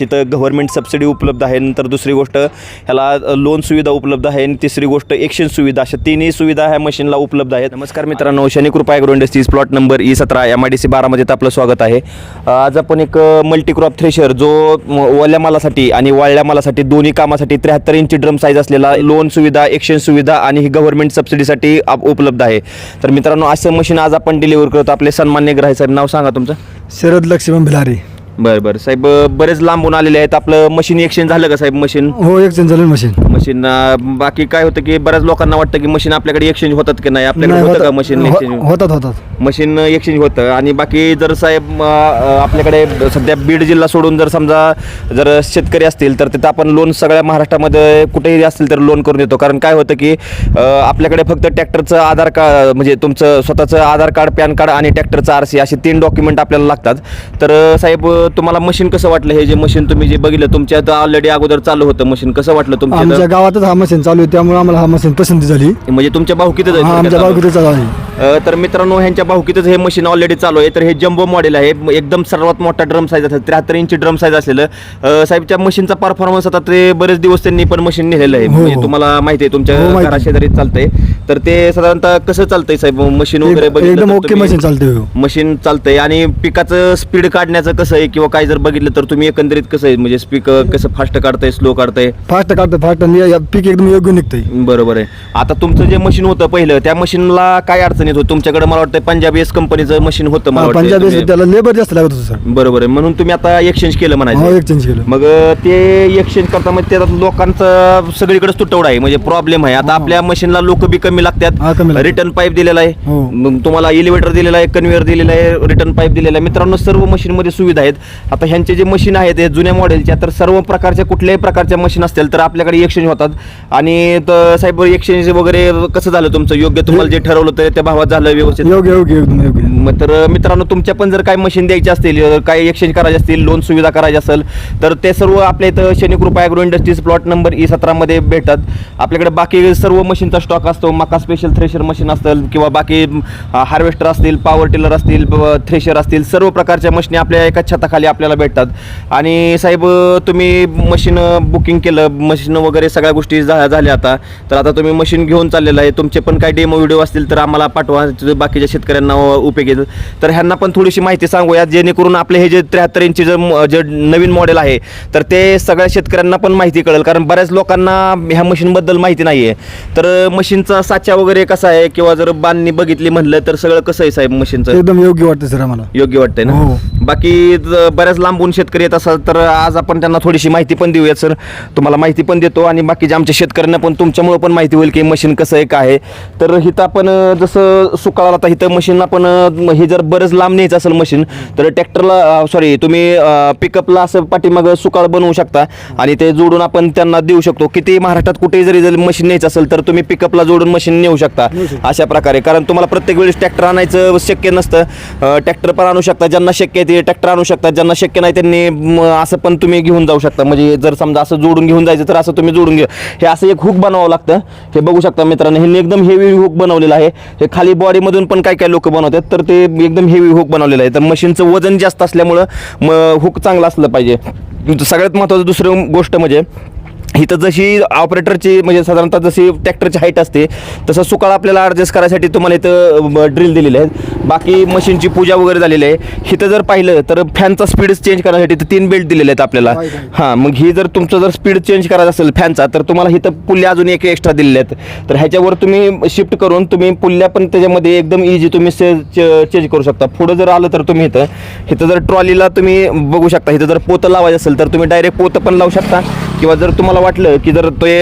तिथं government subsidy उपलब्ध आहे. नंतर दुसरी गोष्ट ह्याला लोन सुविधा उपलब्ध आहे. आणि तिसरी गोष्ट एक्सचेंज सुविधा. अशा तिन्ही सुविधा ह्या मशीनला उपलब्ध आहेत. नमस्कार मित्रांनो Shani Kripa agro industries plot number E सतरा एम आय डी सी बारामध्ये आपलं स्वागत आहे. आज आपण एक मल्टीक्रॉप थ्रेशर जो म, ओल्या मालासाठी आणि वाळल्या मालासाठी दोन्ही कामासाठी त्र्याहत्तर इंची ड्रम साईज असलेला लोन सुविधा एक्सचेंज सुविधा आणि ही गव्हर्नमेंट सबसिडीसाठी आप- उपलब्ध आहे. तर मित्रांनो असं मशीन आज आपण डिलिव्हर करतो. आपले सन्मान्य ग्राहक साहेब नाव सांगा तुमचं. शरद लक्ष्मण भिलारी. बरं बरं. साहेब बरेच लांबून आलेले आहेत. आपलं मशीन एक्सचेंज झालं का साहेब मशीन हो एक जण झालं मशीन मशीन अं, बाकी काय होतं की बऱ्याच लोकांना वाटतं की मशीन आपल्याकडे एक्सचेंज होतात की नाही? आपल्याकडे नाही, होतं का होता- मशीन हो- एक्सचेंज होतात होतात. मशीन एक्सचेंज होतं. आणि बाकी जर साहेब अं, अं, आपल्याकडे सध्या बीड जिल्हा सोडून जर समजा जर शेतकरी असतील तर तिथं आपण लोन सगळ्या महाराष्ट्रामध्ये कुठेही असतील तर लोन करून देतो. कारण काय होतं की अं, आपल्याकडे फक्त ट्रॅक्टरचं आधार कार्ड म्हणजे तुमचं स्वतःचं आधार कार्ड पॅन कार्ड आणि ट्रॅक्टरचं आर सी असे तीन डॉक्युमेंट आपल्याला लागतात. तर अं, साहेब तुम्हाला मशीन कसं वाटलं? हे जे मशीन तुम्ही जे बघितलं तुमच्या ऑलरेडी अगोदर चालू होतं मशीन कसं वाटलं तुमच्या आमच्या इथं? गावातच हा मशीन चालू आहे त्यामुळे आम्हाला हा मशीन पसंती झाली. म्हणजे तुमच्या भाऊकीतच आहे हा आमच्या आहे. तर मित्रांनो ह्यांच्या भाऊकीतच हे मशीन ऑलरेडी चालू आहे. तर हे जम्बो मॉडेल आहे. एकदम सर्वात मोठा ड्रम साईज असेल त्र्याहत्तर इंची ड्रम साईज असलेलं साहेबच्या मशीनचा परफॉर्मन्स आता ते बरेच दिवस त्यांनी पण मशीन नेलेलं आहे. हो, म्हणजे हो. तुम्हाला माहिती आहे तुमच्या हो. घरा शेजारी चालतंय. तर ते साधारणतः कसं चालतंय साहेब? मशीन वगैरे बघितलं ओके मशीन चालते हो. मशीन चालतंय. आणि पिकाचं स्पीड काढण्याचं कसं आहे? किंवा काय जर बघितलं तर तुम्ही एकंदरीत कसं आहे? म्हणजे स्पीक कसं फास्ट काढताय स्लो काढताय? फास्ट काढतं फास्ट पीक एकदम योग्य निघतंय. बरोबर आहे. आता तुमचं जे मशीन होतं पहिलं त्या मशीनला काय अडचण येत होती. तुमच्याकडे मला वाटतं पंजाबी एस कंपनीचं मशीन होतं मला हा, वाटतंय पंजाबी तुम्ही- त्याला लेबर जास्त लागत होतं सर बरोबर आहे. म्हणून तुम्ही आता एक्सचेंज केलं हो म्हणायचं एक्सचेंज केलं. मग अ, ते एक्सचेंज करता मग त्यात लोकांचं सगळीकडेच तुटवडा आहे. म्हणजे प्रॉब्लेम आहे. आता आपल्या मशीनला लोक बी कमी हा, कमी लागतात. लागतात. रिटर्न पाईप दिलेला आहे. हो. मग तुम्हाला एलिव्हेटर दिलेला आहे कन्व्हेअर दिलेला आहे रिटर्न पाईप दिलेला आहे. मित्रांनो सर्व मशीनमध्ये सुविधा आहेत. आता ह्यांचे जे मशीन आहेत हे जुन्या मॉडेलच्या तर सर्व प्रकारच्या कुठल्याही प्रकारच्या मशीन असतील तर आपल्याकडे एक्सचेंज होतात. आणि त- साहेब एक्सचेंज वगैरे कसं झालं तुमचं? योग्य तुम्हाला जे ठरवलं तर त्या भावात झालं व्यवस्थित? योग्य योग्य मग तर मित्रांनो तुमच्या पण जर काही मशीन द्यायची असतील अ, काही एक्सचेंज करायचे असतील लोन सुविधा करायची असेल तर ते सर्व आपल्या इथं Shanikripa agro industries plot number E सतरामध्ये भेटतात. आपल्याकडे बाकी सर्व मशीनचा स्टॉक असतो. मका स्पेशल थ्रेशर मशीन असतील किंवा बाकी हार्वेस्टर असतील पॉवर टिलर असतील थ्रेशर असतील सर्व प्रकारच्या मशीनी आपल्या एका छताखाली आपल्याला भेटतात. आणि साहेब अ, तुम्ही मशीन बुकिंग केलं मशीन वगैरे सगळ्या गोष्टी झा- झाल्या आता. तर आता तुम्ही मशीन घेऊन चाललेलं आहे. तुमचे पण काही डेमो व्हिडिओ असतील तर आम्हाला पाठवा बाकीच्या शेतकऱ्यांना उपयोग तर ह्यांना पण थोडीशी माहिती सांगूया जेणेकरून आपले हे जे त्र्याहत्तर इंची जे जे नवीन मॉडेल आहे तर ते सगळ्या शेतकऱ्यांना पण माहिती कळेल. कारण बऱ्याच लोकांना ह्या मशीनबद्दल माहिती नाही आहे तर मशीनचा साचा वगैरे कसा आहे किंवा जर बांधणी बघितली म्हणलं तर सगळं कसं आहे साहेब मशीनचं? एकदम योग्य वाटतं सर आम्हाला. योग्य वाटतंय ना? हो. बाकी बऱ्याच लांबून शेतकरी येत असाल तर आज आपण त्यांना थोडीशी माहिती पण देऊयात सर. तुम्हाला माहिती पण देतो आणि बाकीच्या आमच्या शेतकऱ्यांना पण तुमच्यामुळे पण माहिती होईल की मशीन कसं आहे काय आहे. तर इथं आपण जसं सुकाळाला आता इथं मशीन आपण अं, हे जर बरंच लांब न्यायचं असेल मशीन तर ट्रॅक्टरला सॉरी तुम्ही पिकअपला असं पाठीमागं सुकाळ बनवू शकता. आणि ते जोडून आपण त्यांना देऊ शकतो. किती महाराष्ट्रात कुठेही जरी जर मशीन न्यायचं असेल तर तुम्ही पिकअपला जोडून मशीन नेऊ शकता. शकता. अशा प्रकारे. कारण तुम्हाला प्रत्येक वेळेस ट्रॅक्टर आणायचं शक्य नसतं. ट्रॅक्टर पण आणू शकता. ज्यांना शक्य आहे ते ट्रॅक्टर आणू शकतात ज्यांना शक्य नाही त्यांनी म, असं पण तुम्ही घेऊन जाऊ शकता. म्हणजे जर समजा असं जोडून घेऊन जायचं तर असं तुम्ही जोडून घ्या. हे असं एक हुक बनवावं लागतं. हे बघू शकता मित्रांनो. हे एकदम हेवी हुक बनवलेलं आहे. हे खाली बॉडीमधून पण काय काय लोक बनवतात तर ते एकदम हेवी हुक बनवलेलं आहे. तर मशीनचं वजन जास्त असल्यामुळं म हुक चांगलं असलं पाहिजे. सगळ्यात महत्त्वाचं दुसरं गोष्ट म्हणजे इथं जशी ऑपरेटरची म्हणजे साधारणतः जशी ट्रॅक्टरची हाईट असते तसं सुकाळ आपल्याला ॲडजस्ट करायसाठी तुम्हाला इथं ड्रिल दिलेले आहेत बाकी मशीनची पूजा वगैरे झालेली आहे. इथं जर पाहिलं तर फॅनचा स्पीड चेंज करण्यासाठी इथं तीन बेल्ट दिलेले आहेत आपल्याला. हां मग ही जर तुमचं जर स्पीड चेंज करायचं असेल फॅनचा तर तुम्हाला इथं पुल्ल्या अजून एक एक्स्ट्रा दिलेल्या आहेत. तर ह्याच्यावर तुम्ही शिफ्ट करून तुम्ही पुल्ल्या पण त्याच्यामध्ये एकदम इझी तुम्ही चेंज करू शकता. पुढं जर आलं तर तुम्ही इथं इथं जर ट्रॉलीला तुम्ही बघू शकता इथं जर पोतं लावायचं असेल तर तुम्ही डायरेक्ट पोतं पण लावू शकता. किंवा जर तुम्हाला वाटलं की जर ते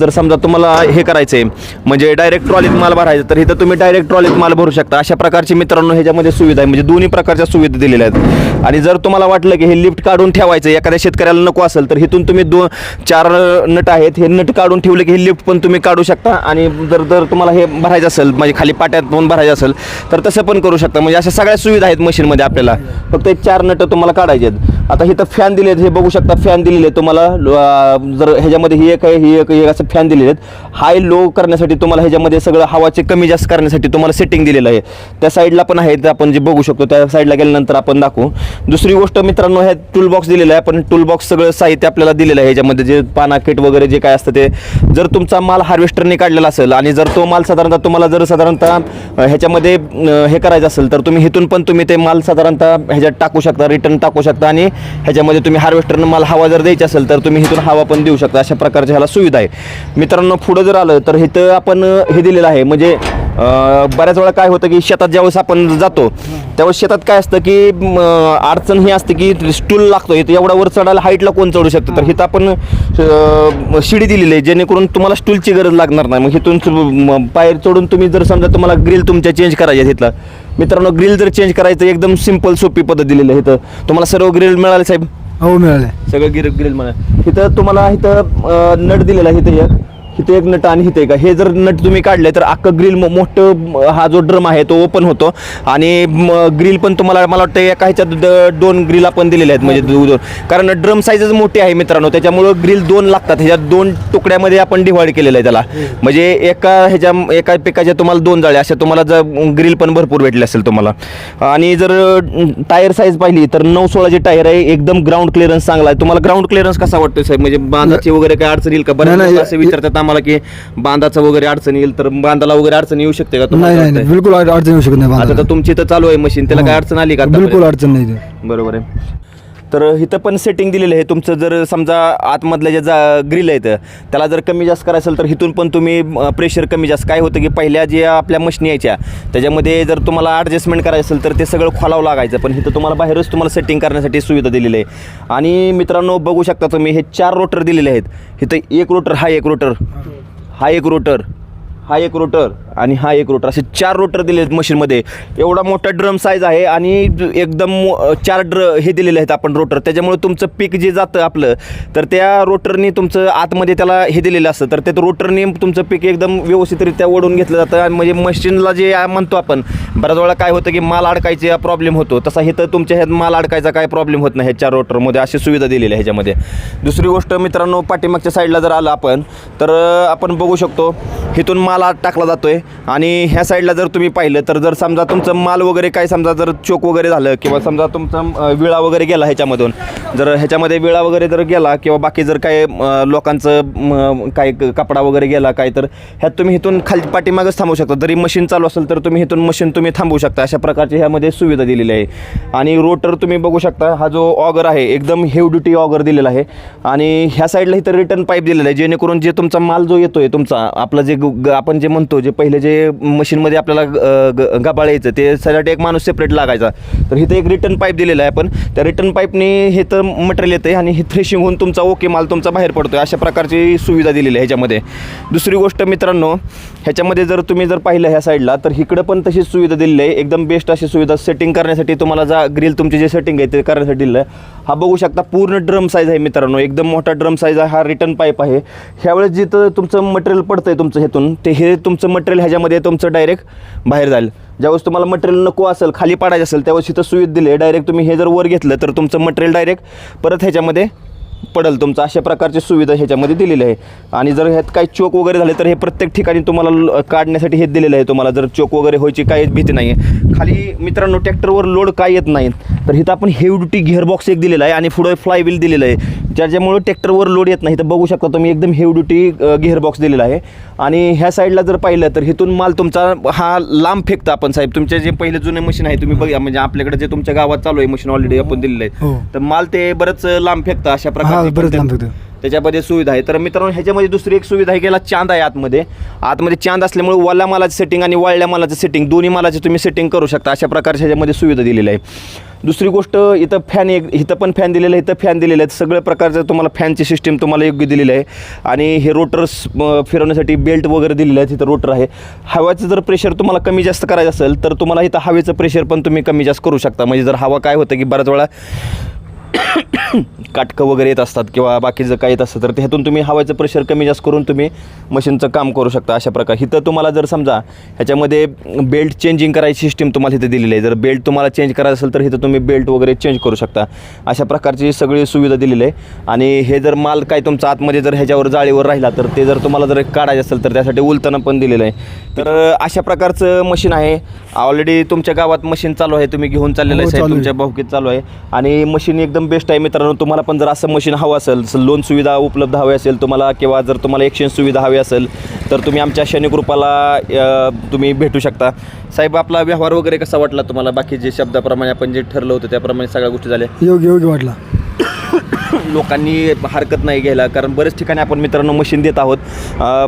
जर समजा तुम्हाला हे करायचं आहे म्हणजे डायरेक्ट ट्रॉलीत माल भरायचं तर इथं तुम्ही डायरेक्ट ट्रॉलीत माल भरू शकता. अशा प्रकारची मित्रांनो ह्याच्यामध्ये सुविधा आहे. म्हणजे दोन्ही प्रकारच्या सुविधा दिलेल्या आहेत. आणि जर तुम्हाला वाटलं की हे लिफ्ट काढून ठेवायचं एखाद्या शेतकऱ्याला नको असेल तर इथून तुम्ही दोन चार नट आहेत. हे नट काढून ठेवले की हे लिफ्ट पण तुम्ही काढू शकता. आणि जर जर तुम्हाला हे भरायचं असेल म्हणजे खाली पाट्यात दोन भरायचं असेल तर तसं पण करू शकता. म्हणजे अशा सगळ्या सुविधा आहेत मशीनमध्ये आपल्याला. फक्त एक चार नट तुम्हाला काढायचे आहेत. आता इथं फॅन दिले आहेत हे बघू शकता फॅन दिलेले आहेत. तुम्हाला लो- जर ह्याच्यामध्ये ही एक आहे ही एक हे असं फॅन दिलेले आहेत. हाय लो करण्यासाठी तुम्हाला ह्याच्यामध्ये सगळं हवाचे कमी जास्त करण्यासाठी तुम्हाला सेटिंग दिलेलं आहे. त्या साईडला पण आहे ते आपण जे बघू शकतो त्या साईडला गेल्यानंतर आपण दाखवू. दुसरी गोष्ट मित्रांनो ह्या टूलबॉक्स दिलेला आहे. पण टूलबॉक्स सगळं साहित्य आपल्याला दिलेलं आहे. ह्याच्यामध्ये जे पाना किट वगैरे जे काय असतं ते. जर तुमचा माल हार्वेस्टरने काढलेला असेल आणि जर तो माल साधारणतः तुम्हाला जर साधारणतः ह्याच्यामध्ये हे करायचं असेल तर तुम्ही इथून पण तुम्ही ते माल साधारणतः ह्याच्यात टाकू शकता रिटर्न टाकू शकता आणि ह्याच्यामध्ये तुम्ही हार्वेस्टरनं माल हवा जर द्यायची असेल तर तुम्ही इथून हवा पण देऊ शकता अशा प्रकारच्या ह्याला सुविधा आहे. मित्रांनो पुढं जर आलं तर इथं आपण हे दिलेलं आहे. म्हणजे बऱ्याच वेळा काय होतं की शेतात ज्यावेळेस आपण जातो त्यावेळेस शेतात काय असतं की अडचण ही असते की स्टूल लागतो इथं एवढा वर चढायला हाईटला कोण चढू शकतं? तर इथं आपण शिडी दिलेली आहे जेणेकरून तुम्हाला स्टूलची गरज लागणार नाही. मग इथून बाहेर पायर चढून तुम्ही जर समजा तुम्हाला ग्रिल तुमच्या चेंज करायचे आहे तिथला मित्रांनो ग्रिल जर चेंज करायचं एकदम सिंपल सोपी पद्धत दिलेली आहे इथं. तुम्हाला सर्व ग्रिल मिळाले साहेब. हो मिळाले. सगळं गिर ग्रिल म्हणा. इथं तुम्हाला इथं अं, नट दिलेला आहे इथं एक. इथे एक नट आणि इथे एक. हे जर नट तुम्ही काढले तर अख्खं ग्रिल मोठं हा जो ड्रम आहे तो ओपन होतो. आणि ग्रिल पण तुम्हाला मला वाटतं एका ह्याच्यात दोन ग्रिल आपण दिलेले आहेत म्हणजे दोन. कारण ड्रम साईजच मोठी आहे मित्रांनो त्याच्यामुळं ग्रिल दोन लागतात. ह्याच्यात दोन तुकड्यामध्ये आपण डिवाइड केलेलं आहे त्याला. म्हणजे एका ह्याच्या एका पिकाच्या तुम्हाला दोन जाळे अशा तुम्हाला जर ग्रिल पण भरपूर भेटले असेल तुम्हाला. आणि जर टायर साईज पाहिली तर नऊ सोळाची टायर आहे एकदम ग्राउंड क्लिअरन्स चांगला आहे. तुम्हाला ग्राउंड क्लिअरन्स कसा वाटतोय साहेब? म्हणजे बांधाची वगैरे काय अडचण येईल का? बरं असं विचारतात आम्हाला की बांधाचं वगैरे अडचण येईल तर बांधाला वगैरे अडचण येऊ शकते का नाही तुम्हाला नाही? बिलकुल अड- अडचण येऊ शकत नाही आता. तर तुमची इथं चालू आहे मशीन त्याला काय हो. अडचण आली का बिलकुल? अडचण नाही. बरोबर आहे तर इथं पण सेटिंग दिलेलं आहे. तुमचं जर समजा आतमधल्या जे जा ग्रिल आहेत त्याला जर कमी जास्त करायचं असेल तर इथून पण तुम्ही प्रेशर कमी जास्त. काय होतं की पहिल्या जे आपल्या मशीनी यायच्या त्याच्यामध्ये जर तुम्हाला ॲडजस्टमेंट करायचं असेल तर ते सगळं खोलावं लागायचं. पण इथं तुम्हाला बाहेरच तुम्हाला सेटिंग करण्यासाठी सुविधा दिलेली आहे. आणि मित्रांनो बघू शकता तुम्ही हे चार रोटर दिलेले आहेत. इथं एक रोटर हा एक रोटर हा एक रोटर हा एक रोटर आणि हा एक रोटर असे चार रोटर दिले आहेत मशीनमध्ये. एवढा मोठा ड्रम साईज आहे आणि एकदम मो- चार ड्र हे दिलेले आहेत आपण रोटर. त्याच्यामुळे तुमचं पीक जे जातं आपलं तर त्या रोटरनी तुमचं आतमध्ये त्याला हे दिलेलं असतं. तर त्या रोटरनी तुमचं पीक एकदम व्यवस्थितरित्या ओढून घेतलं जातं. आणि म्हणजे मशीनला जे म्हणतो आपण बऱ्याच वेळा काय होतं की माल अडकायचे प्रॉब्लेम होतो. तसा हे तर तुमच्या ह्यात माल अडकायचा काय प्रॉब्लेम होत नाही ह्या चार रोटरमध्ये. अशी सुविधा दिलेली आहे ह्याच्यामध्ये. दुसरी गोष्ट मित्रांनो पाठीमागच्या साईडला जर आलं आपण तर आपण बघू शकतो इथून माल आत टाकला जातोय. आणि ह्या साईडला जर तुम्ही पाहिलं तर जर समजा तुमचं माल वगैरे काय समजा जर चोक वगैरे झालं किंवा समजा तुमचा विळा वगैरे गेला ह्याच्यामधून जर ह्याच्यामध्ये विळा वगैरे जर गेला किंवा बाकी जर काय लोकांचं काय क- कपडा वगैरे गेला काय तर ह्यात तुम्ही इथून खाली पाठीमागच थांबू शकता. जरी मशीन चालू असेल तर तुम्ही इथून मशीन तुम्ही थांबवू शकता. अशा प्रकारची ह्यामध्ये सुविधा दिलेली आहे. आणि रोटर तुम्ही बघू शकता हा जो ऑगर आहे एकदम हेव ड्युटी ऑगर दिलेला आहे. आणि ह्या साईडला इथं रिटर्न पाईप दिलेला आहे जेणेकरून जे तुमचा माल जो येतो आहे तुमचा आपलं जे ग- आपण जे म्हणतो जे पहिले जे मशीनमध्ये आपल्याला ग- ग- गबाळ यायचं ते त्यासाठी एक माणूस सेपरेट लागायचा. तर इथं एक रिटर्न पाईप दिलेला आहे आपण. त्या रिटर्न पाईपने हे तर मटेरियल येतं आणि हे थ्रेशिंग होऊन तुमचा ओके माल तुमचा बाहेर पडतो आहे अशा प्रकारची सुविधा दिलेली आहे ह्याच्यामध्ये. दुसरी गोष्ट मित्रांनो ह्याच्यामध्ये जर तुम्ही जर पाहिलं ह्या साईडला तर इकडं पण तशीच सुविधा दिलेली आहे. एकदम बेस्ट अशी सुविधा सेटिंग करण्यासाठी तुम्हाला जा ग्रिल तुमचे जे सेटिंग आहे ते करण्यासाठी दिलं आहे. हा बघू शकता पूर्ण ड्रम साईज आहे मित्रांनो. एकदम मोठा ड्रम साईज आहे हा रिटर्न पाईप आहे. ह्यावेळेस जिथं तुमचं मटेरियल पडतं आहे तुमचं ह्यातून ते हे तुमचं मटेरियल ह्याच्यामध्ये तुमचं डायरेक्ट बाहेर जाईल. ज्यावेळेस तुम्हाला मटेरियल नको असेल खाली पाडायचं असेल त्यावेळेस इथं सुविधा दिली आहे डायरेक्ट तुम्ही हे जर वर घेतलं तर तुमचं मटेरियल डायरेक्ट परत ह्याच्यामध्ये पडल. तुमचं अशा प्रकारची सुविधा ह्याच्यामध्ये दिलेली आहे. आणि जर ह्यात काही चोक वगैरे झाले तर हे प्रत्येक ठिकाणी तुम्हाला ल- काढण्यासाठी हे दिलेलं आहे. तुम्हाला जर चोक वगैरे व्हायची काहीच भीती नाही आहे खाली मित्रांनो ट्रॅक्टरवर लोड काय येत नाही. तर इथं आपण हेवी ड्युटी गिअरबॉक्स एक दिलेला आहे आणि पुढे फ्लाय व्हील दिलेलं आहे. ज्याच्यामुळे ट्रॅक्टरवर लोड येत नाही. तर बघू शकता तुम्ही एकदम हेवी ड्युटी गिअरबॉक्स दिलेला आहे. आणि ह्या साईडला जर पाहिलं तर इथून माल तुमचा हा लांब फेकता आपण साहेब. तुमचे जे पहिले जुने मशीन आहे तुम्ही बघा म्हणजे आपल्याकडे जे तुमच्या गावात चालू आहे मशीन ऑलरेडी आपण दिलेलं आहे. हो. तर माल ते बरंच लांब फेकता अशा हा प्रकारे. त्याच्यामध्ये सुविधा आहे. तर मित्रांनो ह्याच्यामध्ये दुसरी एक सुविधा आहे गेला चांद आहे आतमध्ये. आतमध्ये चांद असल्यामुळे वल्ल्या मालाचं सेटिंग आणि वाळल्या मालाचं सेटिंग दोन्ही मालाची तुम्ही सेटिंग करू शकता. अशा प्रकारच्या ह्याच्यामध्ये सुविधा दिलेली आहे दुसरी गोष्ट इथं फॅन एक इथं पण फॅन दिलेलं आहे इथं फॅन दिलेले आहे सगळ्या प्रकारचं तुम्हाला फॅनची सिस्टीम तुम्हाला योग्य दिलेली आहे. आणि हे रोटर्स फिरवण्यासाठी बेल्ट वगैरे दिलेले आहेत. इथं रोटर आहे. हवाचं जर प्रेशर तुम्हाला कमी जास्त करायचं असेल तर तुम्हाला इथं हवेचं प्रेशर पण तुम्ही कमी जास्त करू शकता. म्हणजे जर हवा काय होतं की बऱ्याच वेळा काटकं वगैरे येत असतात किंवा बाकीचं काय येत असतं तर त्यातून तुम्ही हवाचं प्रेशर कमी जास्त करून तुम्ही मशीनचं काम करू शकता अशा प्रकारे. इथं तुम्हाला जर समजा ह्याच्यामध्ये बेल्ट चेंजिंग करायची सिस्टीम तुम्हाला इथं दिलेली आहे. जर बेल्ट तुम्हाला चेंज करायचं असेल तर इथं तुम्ही बेल्ट वगैरे चेंज करू शकता. अशा प्रकारची सगळी सुविधा दिलेली आहे. आणि हे जर माल काय तुमचा आतमध्ये जर ह्याच्यावर जाळीवर राहिला तर ते जर तुम्हाला जर काढायचं असेल तर त्यासाठी उलताना पण दिलेलं आहे. तर अशा प्रकारचं मशीन आहे. ऑलरेडी तुमच्या गावात मशीन चालू आहे. तुम्ही घेऊन चाललेलं हो, आहे आहे. तुमच्या भाऊकीत चालू आहे. आणि मशीन एकदम बेस्ट आहे मित्रांनो. तुम्हाला पण जर असं मशीन हवं असेल लोन सुविधा उपलब्ध हवी असेल तुम्हाला किंवा जर तुम्हाला एक्सचेंज सुविधा हवी असेल तर तुम्ही आमच्या शनी ग्रुपाला अ, तुम्ही भेटू शकता. साहेब आपला व्यवहार वगैरे कसा वाटला तुम्हाला? बाकी जे शब्दाप्रमाणे आपण जे ठरलं होतं त्याप्रमाणे सगळ्या गोष्टी झाल्या? योग्य योग्य वाटला. लोकांनी हरकत नाही घ्यायला कारण बरेच ठिकाणी आपण मित्रांनो मशीन देत आहोत.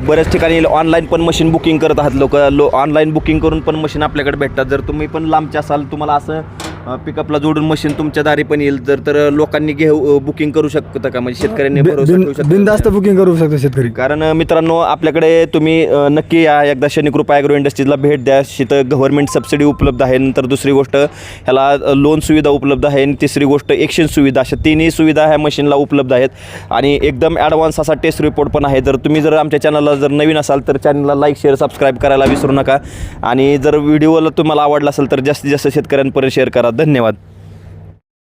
बऱ्याच ठिकाणी ऑनलाईन पण मशीन बुकिंग करत आहात लोक. लो ऑनलाईन बुकिंग करून पण मशीन आपल्याकडे भेटतात. जर तुम्ही पण लांबचे असाल तुम्हाला असं पिकअपला जोडून मशीन तुमच्या दारी पण येईल. जर तर लोकांनी घेऊ बुकिंग करू शकता का? म्हणजे शेतकऱ्यांनी भरोसा ठेवू शकता बिनदास्त बुकिंग करू शकतो शेतकरी. कारण मित्रांनो आपल्याकडे तुम्ही अ, नक्की या. एकदा शनिकृपा ॲग्रो इंडस्ट्रीजला भेट द्या. तिथं गव्हर्नमेंट सबसिडी उपलब्ध आहे. नंतर दुसरी गोष्ट ह्याला लोन सुविधा उपलब्ध आहे. आणि तिसरी गोष्ट एक्सचेंज सुविधा. अशा तिन्ही सुविधा ह्या मशीनला उपलब्ध आहेत. आणि एकदम ॲडव्हान्स असा टेस्ट रिपोर्ट पण आहे. जर तुम्ही जर आमच्या चॅनलला जर नवीन असाल तर चॅनलला लाईक शेअर सबस्क्राईब करायला विसरू नका. आणि जर व्हिडिओला तुम्हाला आवडला असेल तर जास्तीत जास्त शेतकऱ्यांपर्यंत शेअर करा. धन्यवाद.